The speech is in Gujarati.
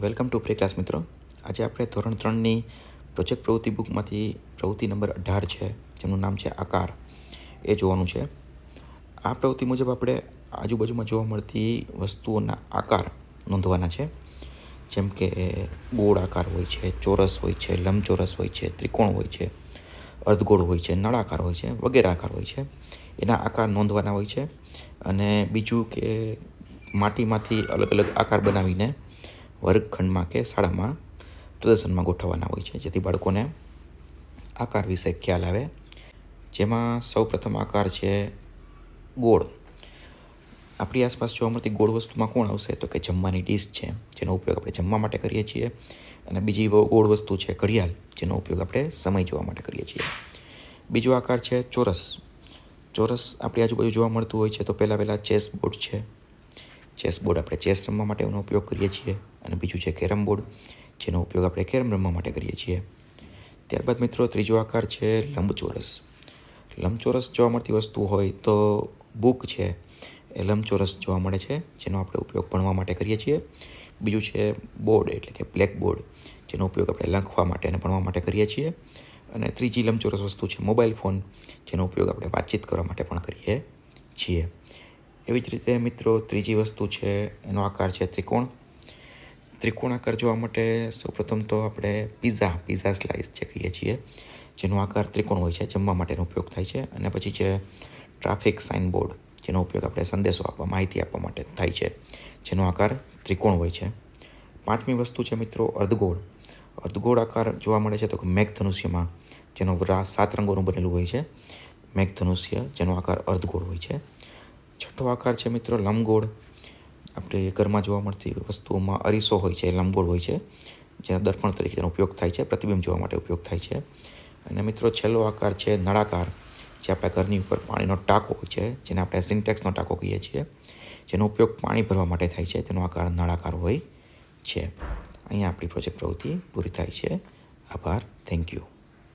વેલકમ ટુ પ્રેક્લાસ મિત્રો. આજે આપણે ધોરણ ત્રણની પ્રોજેક્ટ પ્રવૃત્તિ બુકમાંથી પ્રવૃત્તિ નંબર અઢાર છે જેનું નામ છે આકાર. એ જોવાનું છે. આ પ્રવૃત્તિ મુજબ આપણે આજુબાજુમાં જોવા મળતી વસ્તુઓના આકાર નોંધવાના છે. જેમ કે ગોળ આકાર હોય છે, ચોરસ હોય છે, લંબચોરસ હોય છે, ત્રિકોણ હોય છે, અર્ધગોળ હોય છે, નળાકાર હોય છે, વગેરે આકાર હોય છે. એના આકાર નોંધવાના હોય છે અને બીજું કે માટીમાંથી અલગ અલગ આકાર બનાવીને વર્ગખંડમાં કે શાળામાં પ્રદર્શનમાં ગોઠવવાના હોય છે, જેથી બાળકોને આકાર વિશે ખ્યાલ આવે. જેમાં સૌપ્રથમ આકાર છે ગોળ. આપણી આસપાસ જોવા મળતી ગોળ વસ્તુમાં કોણ આવશે, તો કે જમવાની ડીશ છે, જેનો ઉપયોગ આપણે જમવા માટે કરીએ છીએ. અને બીજી ગોળ વસ્તુ છે ઘડિયાળ, જેનો ઉપયોગ આપણે સમય જોવા માટે કરીએ છીએ. બીજો આકાર છે ચોરસ. ચોરસ આપણી આજુબાજુ જોવા મળતું હોય છે, તો પહેલાં પહેલાં ચેસ બોર્ડ છે. ચેસ બોર્ડ આપણે ચેસ રમવા માટે એનો ઉપયોગ કરીએ છીએ અને બીજું છે કેરમ બોર્ડ, જેનો ઉપયોગ આપણે કેરમ રમવા માટે કરીએ છીએ. ત્યારબાદ મિત્રો ત્રીજો આકાર છે લંબચોરસ. લંબચોરસ જોવા મળતી વસ્તુ હોય તો બુક છે એ લંબચોરસ જોવા મળે છે, જેનો આપણે ઉપયોગ ભણવા માટે કરીએ છીએ. બીજું છે બોર્ડ, એટલે કે બ્લેક બોર્ડ જેનો ઉપયોગ આપણે લખવા માટે અને ભણવા માટે કરીએ છીએ. અને ત્રીજી લંબચોરસ વસ્તુ છે મોબાઈલ ફોન, જેનો ઉપયોગ આપણે વાતચીત કરવા માટે પણ કરીએ છીએ. એવી જ રીતે મિત્રો ત્રીજી વસ્તુ છે, એનો આકાર છે ત્રિકોણ. ત્રિકોણ આકાર જોવા માટે સૌપ્રથમ તો આપણે પિઝા પીઝા સ્લાઇસ જે કહીએ છીએ, જેનો આકાર ત્રિકોણ હોય છે, જમવા માટેનો ઉપયોગ થાય છે અને પછી છે ટ્રાફિક સાઇન બોર્ડ જેનો ઉપયોગ આપણે સંદેશો આપવા, માહિતી આપવા માટે થાય છે, જેનો આકાર ત્રિકોણ હોય છે. પાંચમી વસ્તુ છે મિત્રો અર્ધગોળ. અર્ધગોળ આકાર જોવા મળે છે તો મેઘધનુષ્યમાં, જેનો સાત રંગોનું બનેલું હોય છે. મેઘધનુષ્ય, જેનો આકાર અર્ધગોળ હોય છે. છઠ્ઠો આકાર છે મિત્રો, લંબગોળ. આપણે ઘરમાં જોવા મળતી વસ્તુઓમાં અરીસો હોય છે એ લંબગોળ હોય છે, જેના દર્પણ તરીકે તેનો ઉપયોગ થાય છે, પ્રતિબિંબ જોવા માટે ઉપયોગ થાય છે. અને મિત્રો, છેલ્લો આકાર છે નળાકાર, જે આપણા ઘરની ઉપર પાણીનો ટાંકો હોય છે, જેને આપણે સિન્ટેક્સનો ટાંકો કહીએ છીએ, જેનો ઉપયોગ પાણી ભરવા માટે થાય છે. તેનો આકાર નળાકાર હોય છે. અહીંયા આપણી પ્રોજેક્ટ પ્રવૃત્તિ પૂરી થાય છે. આભાર. Thank you.